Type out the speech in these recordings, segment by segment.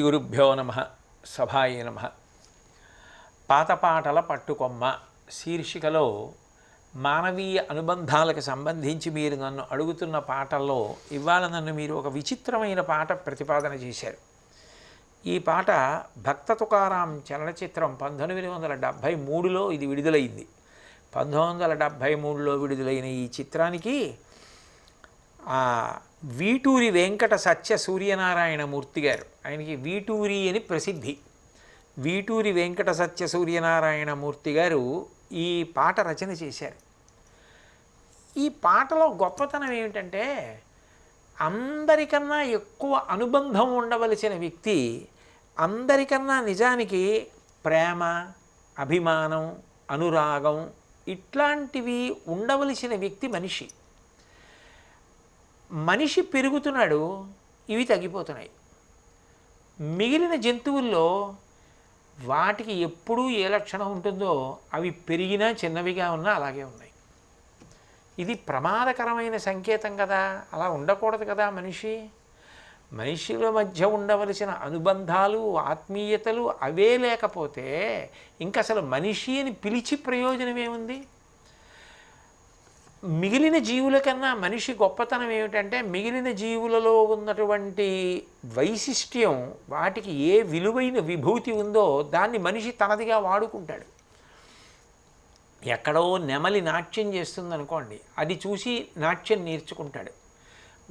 గురుభ్యో నమ సభాయి నమ. పాతపాటల పట్టుకొమ్మ శీర్షికలో మానవీయ అనుబంధాలకు సంబంధించి మీరు నన్ను అడుగుతున్న పాటల్లో ఇవాళ నన్ను మీరు ఒక విచిత్రమైన పాట ప్రతిపాదన చేశారు. ఈ పాట భక్త తుకారాం చలనచిత్రం పంతొమ్మిది వందల డెబ్భై మూడులో ఇది విడుదలైంది. పంతొమ్మిది వందల డెబ్భై మూడులో విడుదలైన ఈ చిత్రానికి వీటూరి వెంకట సత్య సూర్యనారాయణ మూర్తి గారు. ఆయనకి వీటూరి అని ప్రసిద్ధి. వీటూరి వెంకట సత్య సూర్యనారాయణ మూర్తి గారు ఈ పాట రచన చేశారు. ఈ పాటలో గొప్పతనం ఏమిటంటే అందరికన్నా ఎక్కువ అనుబంధం ఉండవలసిన వ్యక్తి అందరికన్నా నిజానికి ప్రేమ అభిమానం అనురాగం ఇట్లాంటివి ఉండవలసిన వ్యక్తి మనిషి. మనిషి పెరుగుతున్నాడు ఇవి తగ్గిపోతున్నాయి. మిగిలిన జంతువుల్లో వాటికి ఎప్పుడూ ఏ లక్షణం ఉంటుందో అవి పెరిగినా చిన్నవిగా ఉన్నా అలాగే ఉన్నాయి. ఇది ప్రమాదకరమైన సంకేతం కదా అలా ఉండకూడదు కదా మనిషి. మనుషుల మధ్య ఉండవలసిన అనుబంధాలు ఆత్మీయతలు అవే లేకపోతే ఇంకా అసలు మనిషి అని పిలిచి ప్రయోజనం ఏముంది మిగిలిన జీవుల కన్నా మనిషి గొప్పతనం ఏమిటంటే మిగిలిన జీవులలో ఉన్నటువంటి వైశిష్ట్యం వాటికి ఏ విలువైన విభూతి ఉందో దాన్ని మనిషి తనదిగా వాడుకుంటాడు. ఎక్కడో నెమలి నాట్యం చేస్తుందనుకోండి అది చూసి నాట్యం నేర్చుకుంటాడు.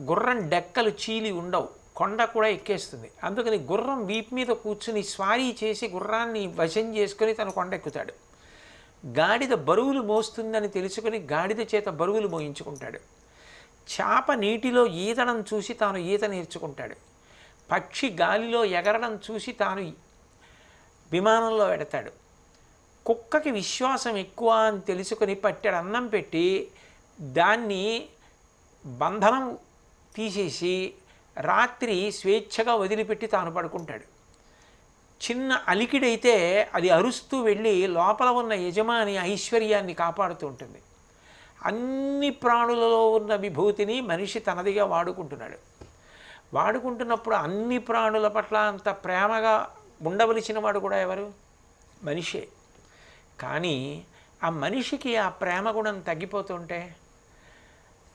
గుర్రం డెక్కలు చీలి ఉండవు కొండ కూడా ఎక్కేస్తుంది. అందుకని గుర్రం వీపు మీద కూర్చుని స్వారీ చేసి గుర్రాన్ని వశం చేసుకొని తను కొండ ఎక్కుతాడు. గాడిద బరువులు మోస్తుందని తెలుసుకుని గాడిద చేత బరువులు మోయించుకుంటాడు. చేప నీటిలో ఈదడం చూసి తాను ఈత నేర్చుకుంటాడు. పక్షి గాలిలో ఎగరడం చూసి తాను విమానంలో పెడతాడు కుక్కకి విశ్వాసం ఎక్కువ అని తెలుసుకుని పట్టాడు అన్నం పెట్టి దాన్ని బంధనం తీసేసి రాత్రి స్వేచ్ఛగా వదిలిపెట్టి తాను పడుకుంటాడు. చిన్న అలికిడైతే అది అరుస్తూ వెళ్ళి లోపల ఉన్న యజమాని ఐశ్వర్యాన్ని కాపాడుతూ ఉంటుంది. అన్ని ప్రాణులలో ఉన్న విభూతిని మనిషి తనదిగా వాడుకుంటున్నాడు. వాడుకుంటున్నప్పుడు అన్ని ప్రాణుల పట్ల అంత ప్రేమగా ఉండవలసిన వాడు కూడా ఎవరు? మనిషే. కానీ ఆ మనిషికి ఆ ప్రేమ గుణం తగ్గిపోతుంటే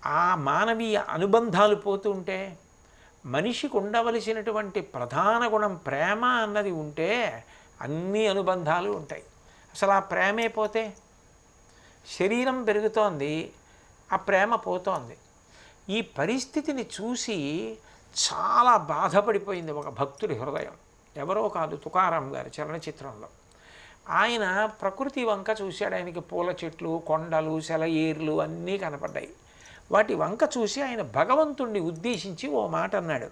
ఆ మానవీయ అనుబంధాలు పోతుంటే మనిషికి ఉండవలసినటువంటి ప్రధాన గుణం ప్రేమ అన్నది ఉంటే అన్ని అనుబంధాలు ఉంటాయి. అసలు ఆ ప్రేమే పోతే శరీరం పెరుగుతోంది ఆ ప్రేమ పోతోంది. ఈ పరిస్థితిని చూసి చాలా బాధపడిపోయింది ఒక భక్తుడి హృదయం. ఎవరో కాదు తుకారాం గారి చలనచిత్రంలో. ఆయన ప్రకృతి వంక చూశాడు. ఆయనకి పూల చెట్లు కొండలు సెలయేర్లు అన్నీ కనపడ్డాయి. వాటి వంక చూసి ఆయన భగవంతుణ్ణి ఉద్దేశించి ఓ మాట అన్నాడు.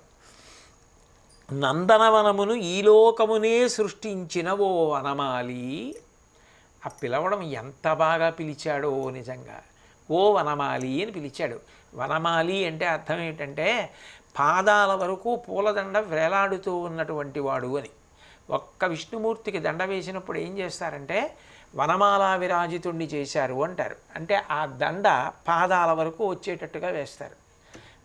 నందనవనమును ఈ లోకమునే సృష్టించిన ఓ వనమాలి. ఆ పిలవడం ఎంత బాగా పిలిచాడో నిజంగా. ఓ వనమాలి అని పిలిచాడు. వనమాలి అంటే అర్థం ఏంటంటే పాదాల వరకు పూలదండ వేలాడుతూ ఉన్నటువంటి వాడు అని. ఒక్క విష్ణుమూర్తికి దండ వేసినప్పుడు ఏం చేస్తారంటే వనమాలా విరాజితుణ్ణి చేశారు అంటారు. అంటే ఆ దండ పాదాల వరకు వచ్చేటట్టుగా వేస్తారు.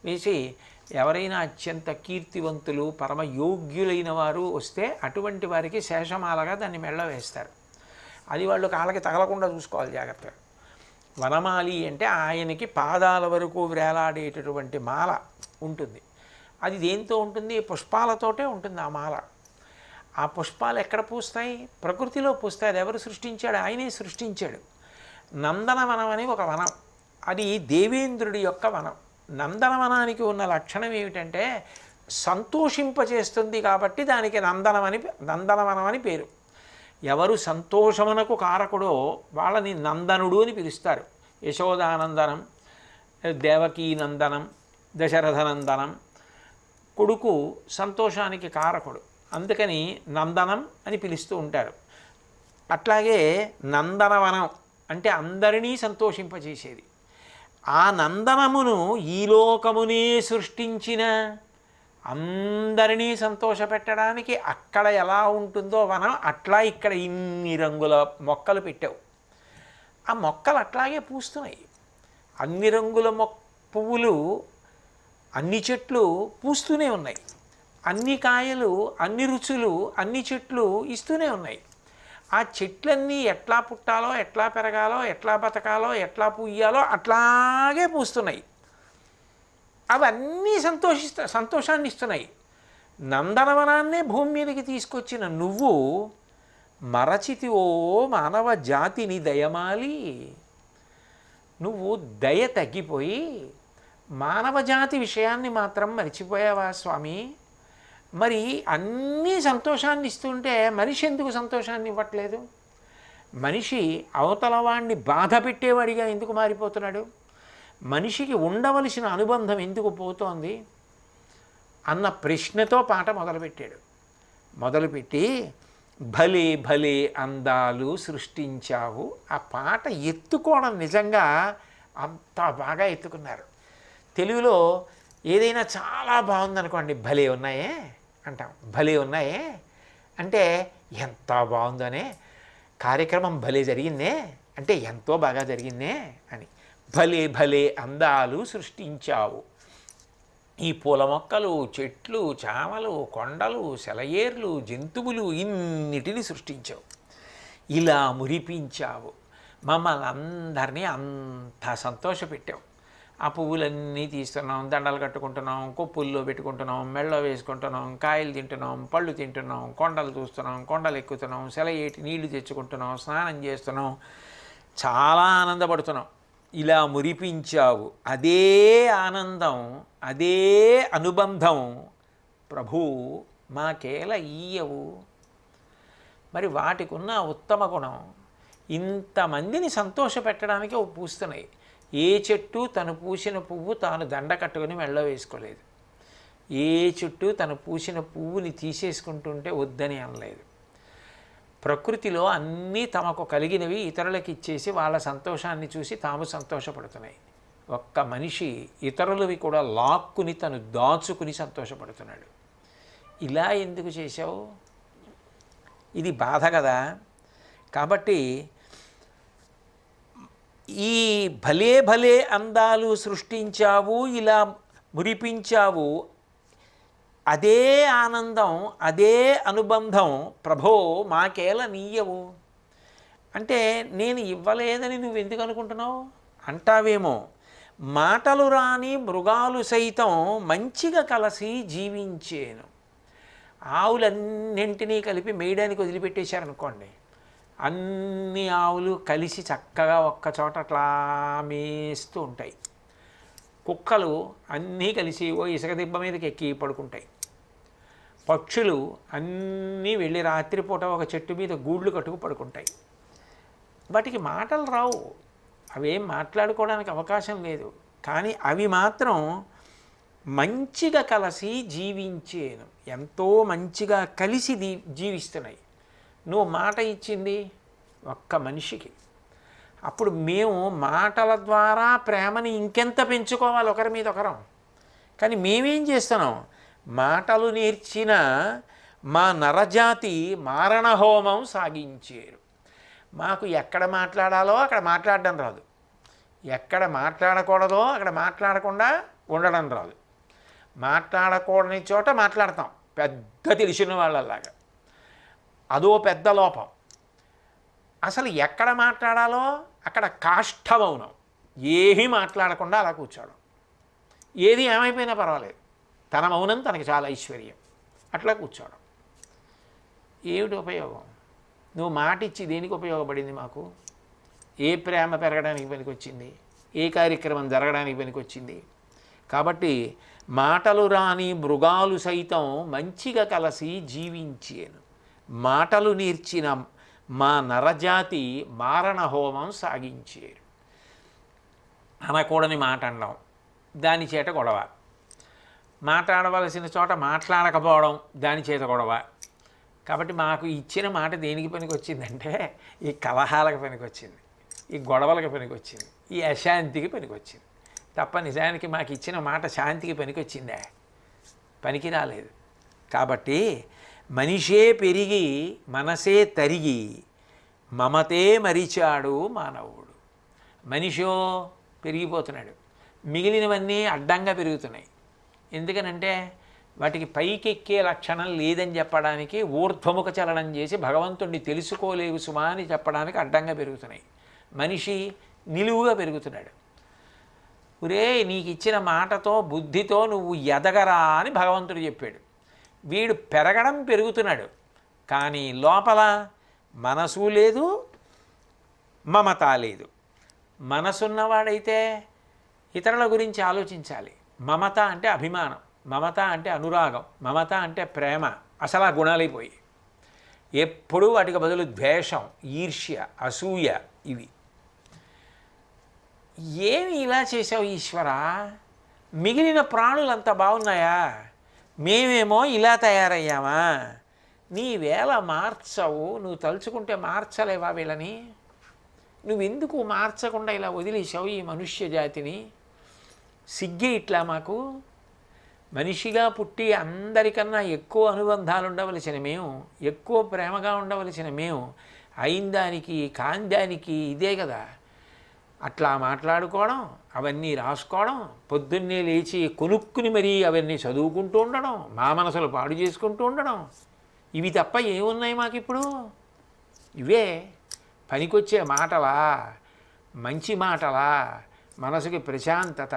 వేసి ఎవరైనా అత్యంత కీర్తివంతులు పరమ యోగ్యులైన వారు వస్తే అటువంటి వారికి శేషమాలగా దాన్ని మెళ్ళ వేస్తారు. అది వాళ్ళు కాళ్ళకి తగలకుండా చూసుకోవాలి జాగ్రత్తగా. వనమాలి అంటే ఆయనకి పాదాల వరకు వేలాడేటటువంటి మాల ఉంటుంది. అది దేంతో ఉంటుంది? పుష్పాలతోటే ఉంటుంది ఆ మాల. ఆ పుష్పాలు ఎక్కడ పూస్తాయి? ప్రకృతిలో పూస్తాయి. అది ఎవరు సృష్టించాడు? ఆయనే సృష్టించాడు. నందనవనం అని ఒక వనం. అది దేవేంద్రుడి యొక్క వనం. నందనవనానికి ఉన్న లక్షణం ఏమిటంటే సంతోషింపచేస్తుంది కాబట్టి దానికి నందనమని నందనవనం అని పేరు. ఎవరు సంతోషమునకు కారకుడో వాళ్ళని నందనుడు అని పిలుస్తారు. యశోదానందనం దేవకీ నందనం దశరథనందనం కొడుకు సంతోషానికి కారకుడు. అందుకని నందనం అని పిలుస్తూ ఉంటారు. అట్లాగే నందనవనం అంటే అందరినీ సంతోషింపజేసేది. ఆ నందనమును ఈ లోకమునే సృష్టించిన అందరినీ సంతోషపెట్టడానికి అక్కడ ఎలా ఉంటుందో వనం అట్లా ఇక్కడ ఇన్ని రంగుల మొక్కలు పెట్టావు. ఆ మొక్కలు అట్లాగే పూస్తున్నాయి. అన్ని రంగుల మొ పువ్వులు అన్ని చెట్లు పూస్తూనే ఉన్నాయి. అన్ని కాయలు అన్ని రుచులు అన్ని చెట్లు ఇస్తూనే ఉన్నాయి. ఆ చెట్లన్నీ ఎట్లా పుట్టాలో ఎట్లా పెరగాలో ఎట్లా బతకాలో ఎట్లా పూయాలో అట్లాగే పూస్తున్నాయి. అవన్నీ సంతోషిస్తా సంతోషాన్ని ఇస్తున్నాయి. నందనవనాన్నే భూమి మీదకి తీసుకొచ్చిన నువ్వు మరచితివో మానవ జాతిని దయమాలి. నువ్వు దయ తగ్గిపోయి మానవ జాతి విషయాన్ని మాత్రం మరిచిపోయావా స్వామి? మరి అన్నీ సంతోషాన్ని ఇస్తుంటే మనిషి ఎందుకు సంతోషాన్ని ఇవ్వట్లేదు? మనిషి అవతల వాణ్ణి బాధ పెట్టేవాడిగా ఎందుకు మారిపోతున్నాడు? మనిషికి ఉండవలసిన అనుబంధం ఎందుకు పోతోంది? అన్న ప్రశ్నతో పాట మొదలుపెట్టాడు. మొదలుపెట్టి భలే భలే అందాలు సృష్టించావు. ఆ పాట ఎత్తుకోవడం నిజంగా అంత బాగా ఎత్తుకున్నారు. తెలుగులో ఏదైనా చాలా బాగుందనుకోండి భలే ఉన్నాయే? అంటాం. భలే ఉన్నాయే. అంటే ఎంత బాగుందోనే కార్యక్రమం భలే జరిగిందే అంటే ఎంతో బాగా జరిగిందే అని. భలే భలే అందాలు సృష్టించావు. ఈ పూల మొక్కలు చెట్లు చామలు కొండలు సెలయేర్లు జంతువులు ఇన్నిటిని సృష్టించావు. ఇలా మురిపించావు. మమ్మల్ని అందరినీ అంత సంతోషపెట్టావు. ఆ పువ్వులన్నీ తీస్తున్నాం దండలు కట్టుకుంటున్నాం కొప్పుల్లో పెట్టుకుంటున్నాం మెళ్ళ వేసుకుంటున్నాం కాయలు తింటున్నాం పళ్ళు తింటున్నాం కొండలు చూస్తున్నాం కొండలు ఎక్కుతున్నాం సెలయేటి నీళ్ళు తెచ్చుకుంటున్నాం స్నానం చేస్తున్నాం. చాలా ఆనందపడుతున్నాం. ఇలా మురిపించావు. అదే ఆనందం అదే అనుబంధం ప్రభు మాకేల ఈయవు. మరి వాటికున్న ఉత్తమ గుణం ఇంతమందిని సంతోషపెట్టడానికి పెట్టడానికి పూస్తున్నాయి. ఏ చెట్టు తను పూసిన పువ్వు తాను దండ కట్టుకొని మెళ్ళ వేసుకోలేదు. ఏ చెట్టు తను పూసిన పువ్వుని తీసేసుకుంటుంటే వద్దని అనలేదు. ప్రకృతిలో అన్నీ తమకు కలిగినవి ఇతరులకు ఇచ్చేసి వాళ్ళ సంతోషాన్ని చూసి తాము సంతోషపడుతున్నాయి. ఒక్క మనిషి ఇతరులవి కూడా లాక్కుని తను దాచుకుని సంతోషపడుతున్నాడు. ఇలా ఎందుకు చేశావు? ఇది బాధ కదా. కాబట్టి ఈ భలే భలే అందాలు సృష్టించావు ఇలా మురిపించావు అదే ఆనందం అదే అనుబంధం ప్రభో మాకేల నీయవు. అంటే నేను ఇవ్వలేదని నువ్వు ఎందుకు అనుకుంటున్నావు? అంటావేమో మాటలు రాని మృగాలు సైతం మంచిగా కలిసి జీవించేను. ఆవులన్నింటినీ కలిపి మేయడానికి వదిలిపెట్టేశారనుకోండి అన్ని ఆవులు కలిసి చక్కగా ఒక్క చోట అట్లా మేస్తూ ఉంటాయి. కుక్కలు అన్నీ కలిసి ఓ ఇసుక దిబ్బ మీదకి ఎక్కి పడుకుంటాయి. పక్షులు అన్నీ వెళ్ళి రాత్రిపూట ఒక చెట్టు మీద గూళ్ళు కట్టుకు పడుకుంటాయి. వాటికి మాటలు రావు. అవేం మాట్లాడుకోవడానికి అవకాశం లేదు. కానీ అవి మాత్రం మంచిగా కలిసి జీవించేను. ఎంతో మంచిగా కలిసి జీవిస్తున్నాయి. నువ్వు మాట ఇచ్చింది ఒక్క మనిషికి. అప్పుడు మేము మాటల ద్వారా ప్రేమని ఇంకెంత పెంచుకోవాలి ఒకరి మీద ఒకరం. కానీ మేమేం చేస్తున్నాం? మాటలు నేర్చిన మా నరజాతి మారణ హోమం సాగించారు. మాకు ఎక్కడ మాట్లాడాలో అక్కడ మాట్లాడడం రాదు. ఎక్కడ మాట్లాడకూడదో అక్కడ మాట్లాడకుండా ఉండడం రాదు. మాట్లాడకూడని చోట మాట్లాడతాం. పెద్ద తెలిసిన వాళ్ళలాగా. అదో పెద్ద లోపం. అసలు ఎక్కడ మాట్లాడాలో అక్కడ కాష్టమౌనం. ఏమీ మాట్లాడకుండా అలా కూర్చోవడం. ఏది ఏమైపోయినా పర్వాలేదు. తన మౌనం తనకి చాలా ఐశ్వర్యం. అట్లా కూర్చోవడం. ఏమిటి ఉపయోగం? నువ్వు మాట ఇచ్చి దేనికి ఉపయోగపడింది మాకు? ఏ ప్రేమ పెరగడానికి పనికొచ్చింది? ఏ కార్యక్రమం జరగడానికి పనికొచ్చింది? కాబట్టి మాటలు రాని మృగాలు సైతం మంచిగా కలిసి జీవించేను. మాటలు నేర్చిన మా నరజాతి మారణ హోమం సాగించారు. అనకూడని మాట అనడం దాని చేత గొడవ. మాట్లాడవలసిన చోట మాట్లాడకపోవడం దాని చేత గొడవ. కాబట్టి మాకు ఇచ్చిన మాట దేనికి పనికి వచ్చిందంటే ఈ కలహాలకు పనికి వచ్చింది ఈ గొడవలకు పనికి వచ్చింది ఈ అశాంతికి పనికి వచ్చింది తప్ప నిజానికి మాకు ఇచ్చిన మాట శాంతికి పనికి పనికి రాలేదు. కాబట్టి మనిషే పెరిగి మనసే తరిగి మమతే మరిచాడు మానవుడు. మనిషో పెరిగిపోతున్నాడు. మిగిలినవన్నీ అడ్డంగా పెరుగుతున్నాయి. ఎందుకనంటే వాటికి పైకెక్కే లక్షణం లేదని చెప్పడానికి ఊర్ధ్వముఖ చలనం చేసి భగవంతుణ్ణి తెలుసుకోలేవు సుమా అని చెప్పడానికి అడ్డంగా పెరుగుతున్నాయి. మనిషి నిలువుగా పెరుగుతున్నాడు. ఒరే నీకు ఇచ్చిన మాటతో బుద్ధితో నువ్వు ఎదగరా అని భగవంతుడు చెప్పాడు. వీడు పెరగడం పెరుగుతున్నాడు. కానీ లోపల మనసు లేదు మమత లేదు. మనసున్నవాడైతే ఇతరుల గురించి ఆలోచించాలి. మమత అంటే అభిమానం మమత అంటే అనురాగం మమత అంటే ప్రేమ అసలు ఆ గుణాలైపోయి. ఎప్పుడూ వాటికి బదులు ద్వేషం ఈర్ష్య అసూయ ఇవి. ఏమి ఇలా చేసావు ఈశ్వర? మిగిలిన ప్రాణులంతా బాగున్నాయా? మేమేమో ఇలా తయారయ్యామా? నీ వేళ మార్చవు నువ్వు తలుచుకుంటే మార్చలేవా వీళ్ళని? నువ్వెందుకు మార్చకుండా ఇలా వదిలేసావు ఈ మనుష్య జాతిని? సిగ్గే ఇట్లా మాకు? మనిషిగా పుట్టి అందరికన్నా ఎక్కువ అనుబంధాలు ఉండవలసిన మేము ఎక్కువ ప్రేమగా ఉండవలసిన మేము అయిందానికి కాందానికి ఇదే కదా. అట్లా మాట్లాడుకోవడం అవన్నీ రాసుకోవడం పొద్దున్నే లేచి కొనుక్కుని మరీ అవన్నీ చదువుకుంటూ ఉండడం మా మనసులు పాడు చేసుకుంటూ ఉండడం ఇవి తప్ప ఏమున్నాయి మాకు ఇప్పుడు ఇవే పనికొచ్చే మాటలా మంచి మాటలా మనసుకి ప్రశాంతత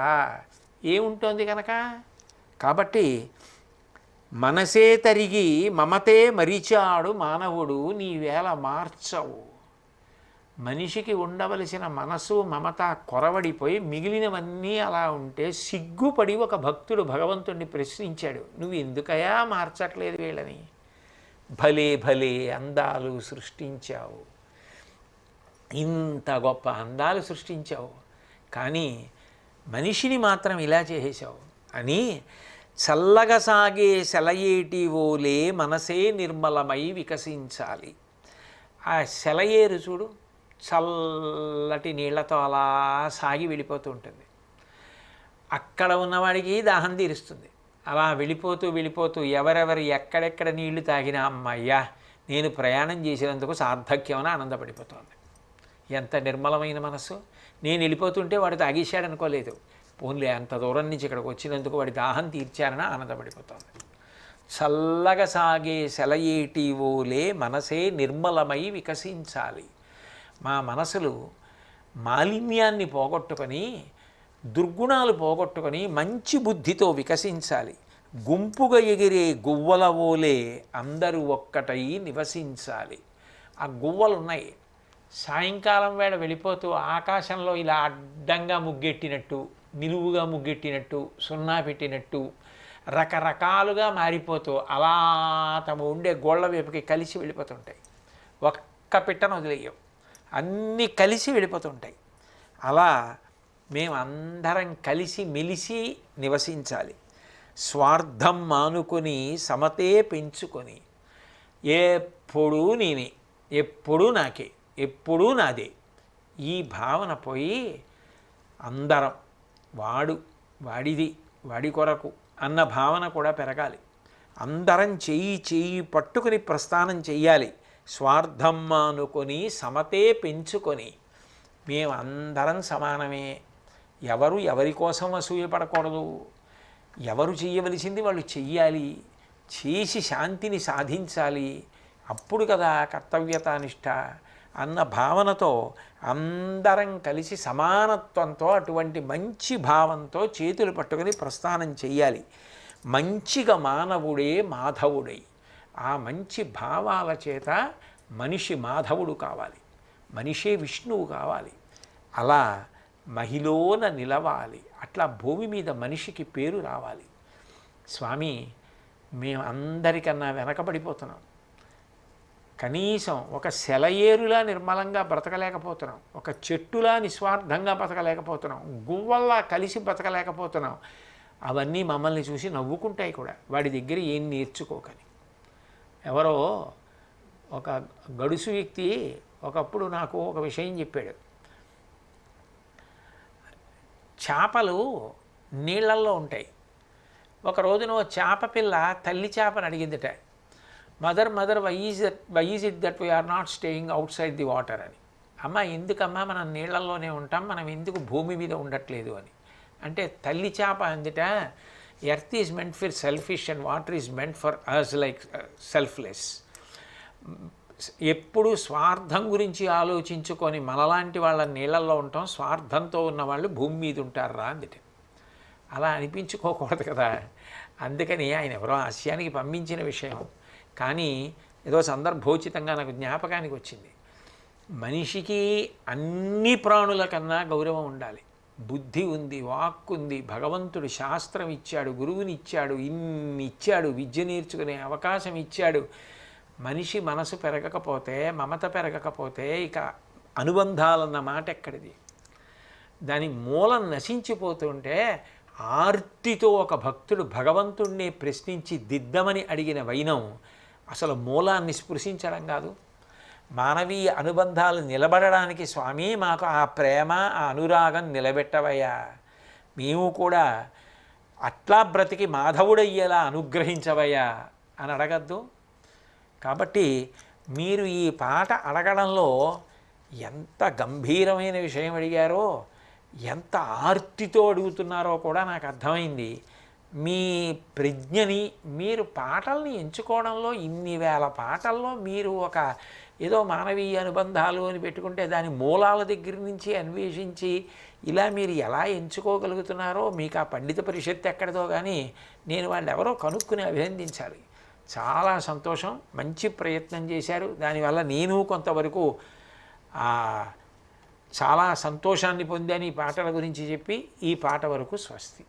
ఏముంటోంది కనుక కాబట్టి మనసే తరిగి మమతే మరిచాడు మానవుడు నీ వేళ మార్చవు. మనిషికి ఉండవలసిన మనసు మమత కొరవడిపోయి మిగిలినవన్నీ అలా ఉంటే సిగ్గుపడి ఒక భక్తుడు భగవంతుణ్ణి ప్రశ్నించాడు. నువ్వు ఎందుకయా మార్చట్లేదు వీళ్ళని? భలే భలే అందాలు సృష్టించావు. ఇంత గొప్ప అందాలు సృష్టించావు. కానీ మనిషిని మాత్రం ఇలా చేసేసావు అని చల్లగా సాగే సెలయేటి ఓలే మనసే నిర్మలమై వికసించాలి. ఆ సెలయేరు చూడు చల్లటి నీళ్ళతో అలా సాగి వెళ్ళిపోతూ ఉంటుంది. అక్కడ ఉన్నవాడికి దాహం తీరుస్తుంది. అలా వెళ్ళిపోతూ వెళ్ళిపోతూ ఎవరెవరు ఎక్కడెక్కడ నీళ్ళు తాగినా అమ్మయ్యా నేను ప్రయాణం చేసినందుకు సార్థక్యమని ఆనందపడిపోతుంది. ఎంత నిర్మలమైన మనస్సు. నేను వెళ్ళిపోతుంటే వాడు తాగేశాడు అనుకోలేదు పోన్లే అంత దూరం నుంచి ఇక్కడికి వచ్చినందుకు వాడి దాహం తీర్చారని ఆనందపడిపోతుంది. చల్లగా సాగే సెలయేటి ఓలే మనసే నిర్మలమై వికసించాలి. మా మనసులు మాలిన్యాన్ని పోగొట్టుకొని దుర్గుణాలు పోగొట్టుకొని మంచి బుద్ధితో వికసించాలి. గుంపుగా ఎగిరే గువ్వల ఓలే అందరూ ఒక్కటై నివసించాలి. ఆ గువ్వలు ఉన్నాయి సాయంకాలం వేళ వెళ్ళిపోతూ ఆకాశంలో ఇలా అడ్డంగా ముగ్గెట్టినట్టు నిలువుగా ముగ్గెట్టినట్టు సున్నా పెట్టినట్టు రకరకాలుగా మారిపోతూ అలా తమ ఉండే గోళ్ళ వైపుకి కలిసి వెళ్ళిపోతుంటాయి. ఒక్క పిట్టను వదిలేయం. అన్నీ కలిసి వెళ్ళిపోతుంటాయి. అలా మేము అందరం కలిసి మెలిసి నివసించాలి. స్వార్థం మానుకొని సమతే పెంచుకొని ఎప్పుడూ నేనే ఎప్పుడూ నాకే ఎప్పుడూ నాదే ఈ భావన పోయి అందరం వాడు వాడిది వాడి కొరకు అన్న భావన కూడా పెరగాలి. అందరం చెయ్యి చెయ్యి పట్టుకుని ప్రస్థానం చెయ్యాలి. స్వార్థం మానుకొని సమతే పెంచుకొని మేము అందరం సమానమే. ఎవరు ఎవరి కోసం అసూయపడకూడదు. ఎవరు చేయవలసింది వాళ్ళు చెయ్యాలి. చేసి శాంతిని సాధించాలి. అప్పుడు కదా కర్తవ్యతానిష్ట అన్న భావనతో అందరం కలిసి సమానత్వంతో అటువంటి మంచి భావంతో చేతులు పట్టుకొని ప్రస్థానం చెయ్యాలి. మంచిగా మానవుడే మాధవుడై ఆ మంచి భావాల చేత మనిషి మాధవుడు కావాలి. మనిషే విష్ణువు కావాలి. అలా మహిళన నిలవాలి. అట్లా భూమి మీద మనిషికి పేరు రావాలి. స్వామి మేము అందరికన్నా వెనకబడిపోతున్నాం. కనీసం ఒక సెలయేరులా నిర్మలంగా బ్రతకలేకపోతున్నాం. ఒక చెట్టులా నిస్వార్థంగా బ్రతకలేకపోతున్నాం. గువ్వల్లా కలిసి బ్రతకలేకపోతున్నాం. అవన్నీ మమ్మల్ని చూసి నవ్వుకుంటాయి కూడా. వాడి దగ్గర ఏం నేర్చుకోకని. ఎవరో ఒక గడుసు వ్యక్తి ఒకప్పుడు నాకు ఒక విషయం చెప్పాడు. చేపలు నీళ్ళల్లో ఉంటాయి. ఒక రోజున ఓ చేప పిల్ల తల్లి చేపని అడిగిందిట. Mother mother why is that why is it that we are not staying outside the water అని. అమ్మ ఎందుకమ్మా మనం నీళ్ళల్లోనే ఉంటాం మనం ఎందుకు భూమి మీద ఉండట్లేదు? అని. అంటే తల్లి చేప అందిట earth is meant for selfish and water is meant for us like selfless ఎప్పుడు స్వార్థం గురించి ఆలోచించుకొని మనలాంటి వాళ్ళ నీళ్ళల్లో ఉంటాం స్వార్థంతో ఉన్న వాళ్ళు భూమి మీద ఉంటారా అందుట. అలా అనిపించుకోకూడదు కదా. అందుకని ఆయన ఎవరో ఆశయానికి పంపించిన విషయం. కానీ ఏదో సందర్భోచితంగా నాకు జ్ఞాపకానికి వచ్చింది. మనిషికి అన్ని ప్రాణుల కన్నా గౌరవం ఉండాలి. బుద్ధి ఉంది వాక్కు ఉంది భగవంతుడు శాస్త్రం ఇచ్చాడు గురువుని ఇచ్చాడు ఇన్ని ఇచ్చాడు విద్య నేర్చుకునే అవకాశం ఇచ్చాడు. మనిషి మనసు పెరగకపోతే మమత పెరగకపోతే ఇక అనుబంధాలన్న మాట ఎక్కడిది? దాని మూలం నశించిపోతుంటే ఆర్తితో ఒక భక్తుడు భగవంతుణ్ణి ప్రశ్నించి దిద్దమని అడిగిన వైనం అసలు మూలాన్ని స్పృశించడం కాదు. మానవీయ అనుబంధాలు నిలబడడానికి స్వామి మాకు ఆ ప్రేమ ఆ అనురాగం నిలబెట్టవయ్యా. మేము కూడా అట్లా బ్రతికి మాధవుడయ్యేలా అనుగ్రహించవయ్యా అని అడగద్దు. కాబట్టి మీరు ఈ పాట అడగడంలో ఎంత గంభీరమైన విషయం అడిగారో ఎంత ఆర్తితో అడుగుతున్నారో కూడా నాకు అర్థమైంది. మీ ప్రజ్ఞని మీరు పాటల్ని ఎంచుకోవడంలో ఇన్ని వేల పాటల్లో మీరు ఒక ఏదో మానవీయ అనుబంధాలు అని పెట్టుకుంటే దాని మూలాల దగ్గర నుంచి అన్వేషించి ఇలా మీరు ఎలా ఎంచుకోగలుగుతున్నారో మీకు ఆ పండిత పరిషత్ ఎక్కడిదో కానీ నేను వాళ్ళు ఎవరో కనుక్కుని అభినందించాలి. చాలా సంతోషం. మంచి ప్రయత్నం చేశారు. దానివల్ల నేను కొంతవరకు చాలా సంతోషాన్ని పొందాను ఈ పాటల గురించి చెప్పి. ఈ పాట వరకు స్వస్తి.